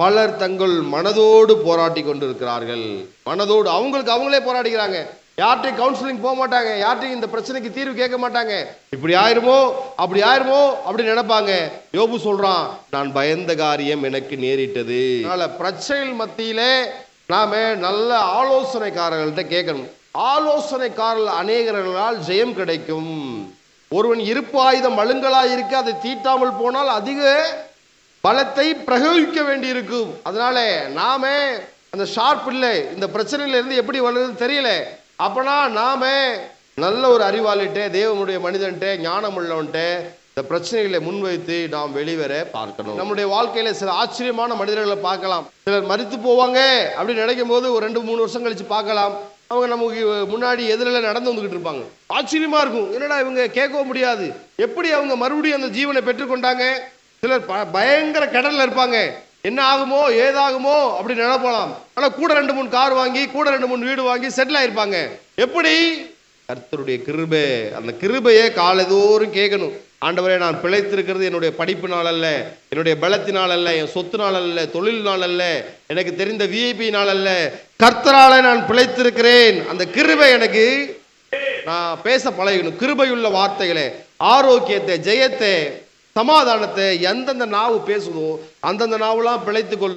பலர் தங்கள் மனதோடு போராட்டி கொண்டிருக்கிறார்கள். மனதோடு அவங்களுக்கு அவங்களே போராடிக்கிறாங்க. யார்கிட்டையும் கவுன்சிலிங் போக மாட்டாங்க. யார்கிட்டையும் இந்த பிரச்சனைக்கு தீர்வு கேட்க மாட்டாங்க. இப்படி ஆயிருமோ அப்படி ஆயிருமோ அப்படி நினைப்பாங்க. யோபு சொல்றான் நான் பயந்த காரியம் எனக்கு நேரிட்டது. அதனால பிரச்சனைகள் மத்தியிலே நாம நல்ல ஆலோசனைக்காரர்கள்ட்ட கேட்கணும். ஆலோசனைக்காரர்கள் அநேகர்களால் ஜெயம் கிடைக்கும். ஒருவன் இருப்பு ஆயுதம் மழுங்கலாய் இருக்க அதை தீட்டாமல் போனால் அதிக பலத்தை பிரயோகிக்க வேண்டியிருக்கும். அதனால நாம அந்த ஷார்ப் இல்லை இந்த பிரச்சனையில இருந்து எப்படி வளருதுன்னு தெரியல. அப்பனா நாம நல்ல ஒரு அறிவாளிட்ட தேவனுடைய மனிதன்ட்ட ஞானம் உள்ளவன்ட்ட இந்த பிரச்சனைகளை முன்வைத்து நாம் வெளிவர பார்க்கணும். நம்முடைய வாழ்க்கையில சில ஆச்சரியமான மனிதர்களை பார்க்கலாம். சிலர் மறித்து போவாங்க அப்படின்னு நினைக்கும் போது ஒரு ரெண்டு மூணு வருஷம் கழிச்சு பார்க்கலாம். அவங்க நமக்கு முன்னாடி எதிரில் நடந்து வந்துகிட்டு இருப்பாங்க. ஆச்சரியமா இருக்கும். என்னடா இவங்க கேட்கவும் முடியாது. எப்படி அவங்க மறுபடியும் அந்த ஜீவனை பெற்றுக்கொண்டாங்க? சிலர் ப- பயங்கர கடலில் இருப்பாங்க. என்ன ஆகுமோ ஏதாகுமோ அப்படி நினைப்போலாம் ஆனால் கூட ரெண்டு மூணு கார் வாங்கி கூட ரெண்டு மூணு வீடு வாங்கி செட்டில் ஆயிருப்பாங்க. எப்படி? கர்த்தருடைய கிருபை. அந்த கிருபையை காலைதோறும் கேட்கணும். ஆண்டவரே நான் பிழைத்திருக்கிறது என்னுடைய படிப்பினால் அல்ல என்னுடைய பலத்தினால் அல்ல என் சொத்துனால் அல்ல தொழில்னால் அல்ல எனக்கு தெரிந்த விஐபி நாள் அல்ல. கர்த்தரால நான் பிழைத்திருக்கிறேன். அந்த கிருபை எனக்கு நான் பேச பழகணும். கிருபையுள்ள வார்த்தைகளை ஆரோக்கியத்தை ஜெயத்தை சமாதானத்தை எந்தெந்த நாவு பேசுதோ அந்தந்த நாவெல்லாம் பிழைத்து கொள்